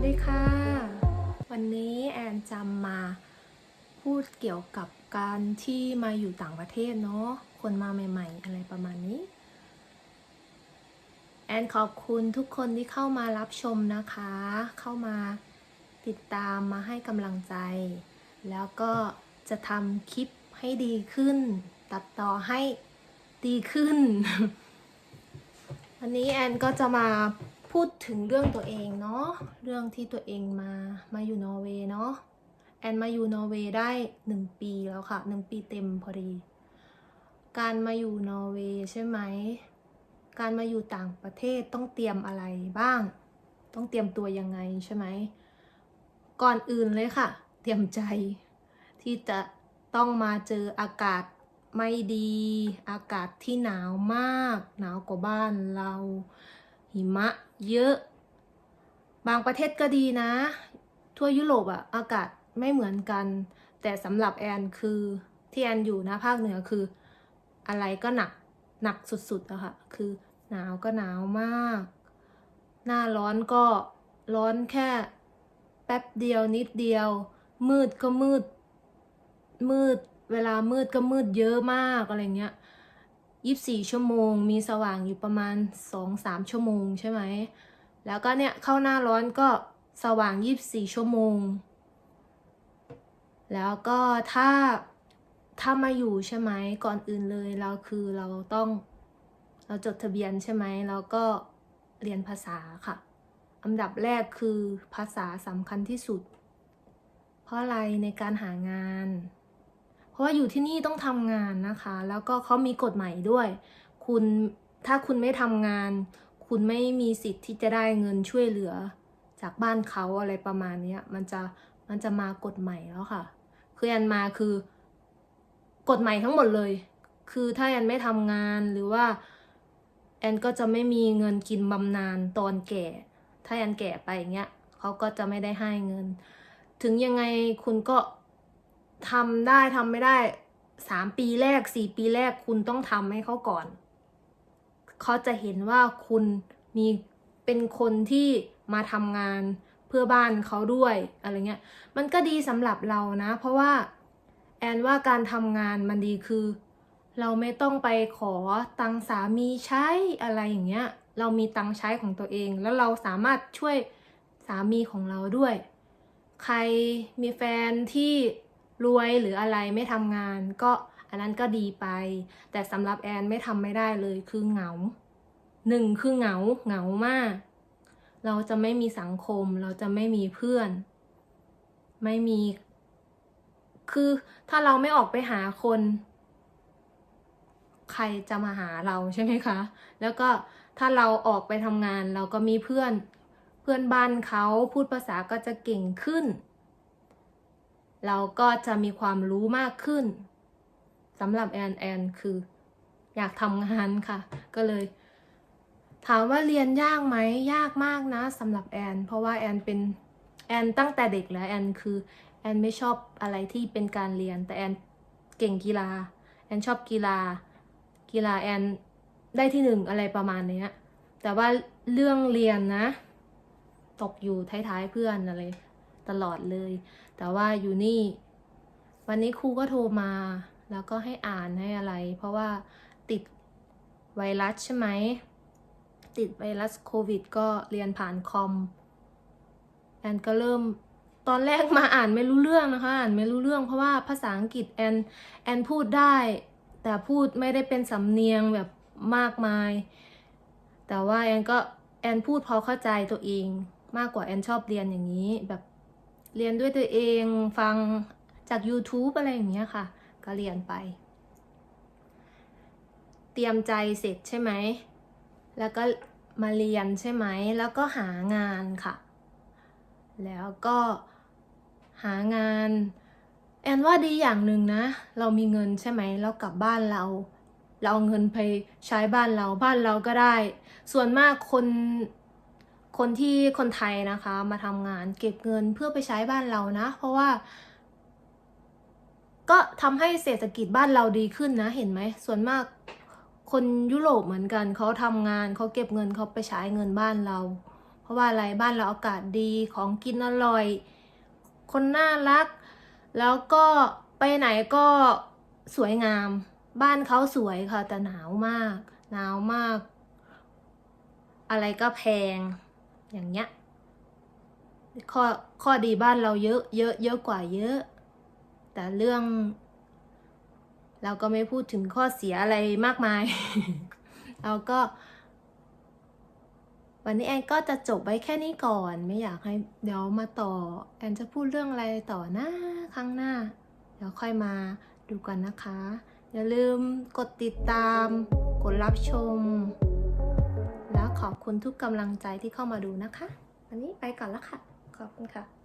วัสดีค่ะ วันนี้แอนจะมาพูดเกี่ยวกับการที่มาอยู่ต่างประเทศเนาะคนมาใหม่ ๆ อะไรประมาณนี้ แอนขอบคุณทุกคนที่เข้ามารับชมนะคะ เข้ามาติดตามมาให้กำลังใจ แล้วก็จะทำคลิปให้ดีขึ้น ตัดต่อให้ดีขึ้น วันนี้แอนก็จะมา พูดถึงเรื่องตัวเองเนาะเรื่องที่ตัวเองมามาอยู่นอร์เวย์เนาะแอนมาอยู่นอร์เวย์ได้หนึ่งปีแล้วค่ะหนึ่งปีเต็มพอดี การมาอยู่นอร์เวย์ใช่ไหม การมาอยู่ต่างประเทศต้องเตรียมอะไรบ้าง ต้องเตรียมตัวยังไงใช่ไหม ก่อนอื่นเลยค่ะ เตรียมใจ ที่จะต้องมาเจออากาศไม่ดี อากาศที่หนาวมาก หนาวกว่าบ้านเรา หิมะเยอะ บางประเทศก็ดีนะ ทั่วยุโรปอะอากาศไม่เหมือนกัน แต่สำหรับแอนคือที่แอนอยู่นะภาคเหนือคือ อะไรก็หนักหนักสุดๆอะค่ะ คือหนาวก็หนาวมาก หน้าร้อนก็ร้อนแค่แป๊บเดียวนิดเดียว มืดก็มืด มืด เวลามืดก็มืดเยอะมากอะไรเงี้ย ยี่สิบสี่ชั่วโมง มีสว่างอยู่ประมาณสองสามชั่วโมงใช่ไหม แล้วก็เนี่ยเข้าหน้าร้อนก็สว่างยี่สิบสี่ชั่วโมง แล้วก็ถ้าถ้ามาอยู่ใช่ไหมก่อนอื่นเลยเราคือเราต้องเราจดทะเบียนใช่ไหมแล้วก็เรียนภาษาค่ะ อันดับแรกคือภาษาสำคัญที่สุด เพราะอะไรในการหางาน ราะว่าอยู่ที่นี่ต้องทำงานนะคะ แล้วก็เขามีกฎหมายด้วย คุณถ้าคุณไม่ทำงาน คุณไม่มีสิทธิ์ที่จะได้เงินช่วยเหลือ จากบ้านเขาอะไรประมาณนี้มันจะมันจะมากฎใหม่แล้วค่ะ คือแอนมาคือกฎใหม่ทั้งหมดเลย คือถ้าแอนไม่ทำงานหรือว่า แอนก็จะไม่มีเงินกินบำนาญตอนแก่ ถ้าแอนแก่ไปอย่างเงี้ยเขาก็จะไม่ได้ให้เงิน ถึงยังไงคุณก็ ทำได้ทำไม่ได้สามปีแรกสี่ปีแรกคุณต้องทำให้เขาก่อน เขาจะเห็นว่าคุณมีเป็นคนที่มาทำงานเพื่อบ้านเขาด้วยอะไรเงี้ย มันก็ดีสำหรับเรานะ เพราะว่าแอนว่าการทำงานมันดีคือ เราไม่ต้องไปขอตังค์สามีใช้อะไรอย่างเงี้ย เรามีตังค์ใช้ของตัวเอง แล้วเราสามารถช่วยสามีของเราด้วย ใครมีแฟนที่ รวยหรืออะไรไม่ทำงาน ก็อันนั้นก็ดีไป แต่สำหรับแอนไม่ทำไม่ได้เลยคือเหงาหนึ่งคือเหงาเหงามาก เราจะไม่มีสังคม เราจะไม่มีเพื่อน ไม่มี คือถ้าเราไม่ออกไปหาคน ใครจะมาหาเราใช่ไหมคะ แล้วก็ถ้าเราออกไปทำงาน เราก็มีเพื่อน เพื่อนบ้านเขาพูดภาษาก็จะเก่งขึ้น เราก็จะมีความรู้มากขึ้นสำหรับแอนแอนคือ อยากทำงานค่ะ ก็เลย ถามว่าเรียนยากไหมยากมากนะสำหรับแอน เพราะว่าแอนเป็นแอนตั้งแต่เด็กแล้วแอนคือแอนไม่ชอบอะไรที่เป็นการเรียน แต่แอนเก่งกีฬา แอนชอบกีฬา กีฬาแอนได้ที่หนึ่งอะไรประมาณเนี้ยแต่ว่าเรื่องเรียนนะ ตกอยู่ท้ายๆเพื่อนอะไร ตลอดเลย แต่ว่าอยู่นี่ วันนี้ครูก็โทรมา แล้วก็ให้อ่านให้อะไร เพราะว่าติดไวรัสใช่ไหม ติดไวรัสโควิด ก็เรียนผ่านคอมแอนก็เริ่มตอนแรกมาอ่านไม่รู้เรื่องนะคะ อ่านไม่รู้เรื่องเพราะว่าภาษาอังกฤษแอนแอนพูดได้ แต่พูดไม่ได้เป็นสำเนียงแบบมากมาย แต่ว่าแอนก็แอนพูดพอเข้าใจตัวเอง มากกว่าแอนชอบเรียนอย่างนี้แบบ เรียนด้วยตัวเองฟังจาก YouTube อะไรอย่างเงี้ยค่ะ ก็เรียนไป เตรียมใจเสร็จใช่ไหม แล้วก็มาเรียนใช่ไหม แล้วก็หางานค่ะ แล้วก็หางาน แอนว่าดีอย่างหนึ่งนะ เรามีเงินใช่ไหม เรากลับบ้านเรา เราเอาเงินไปใช้บ้านเรา บ้านเราก็ได้ ส่วนมากคน คนที่คนไทยนะคะ มาทำงานเก็บเงินเพื่อไปใช้บ้านเรานะ เพราะว่า ก็ทำให้เศรษฐกิจบ้านเราดีขึ้นนะเห็นไหมส่วนมากคนยุโรปเหมือนกันเขาทำงานเขาเก็บเงินเขาไปใช้เงินบ้านเรา เพราะว่าอะไรบ้านเราอากาศดีของกินอร่อย คนน่ารัก แล้วก็ไปไหนก็สวยงาม บ้านเขาสวยค่ะแต่หนาวมาก หนาวมาก อะไรก็แพง อย่างเงี้ยข้อข้อดีบ้านเราเยอะเยอะเยอะกว่าเยอะ แต่เรื่อง เราก็ไม่พูดถึงข้อเสียอะไรมากมาย เราก็ วันนี้แอนก็จะจบไว้แค่นี้ก่อน ไม่อยากให้เดี๋ยวมาต่อ แอนจะพูดเรื่องอะไรต่อหน้าครั้งหน้า เดี๋ยวค่อยมาดูกันนะคะ อย่าลืมกดติดตาม กดรับชม ขอบคุณทุกกำลังใจที่เข้ามาดูนะคะ วันนี้ไปก่อนละค่ะ ขอบคุณค่ะ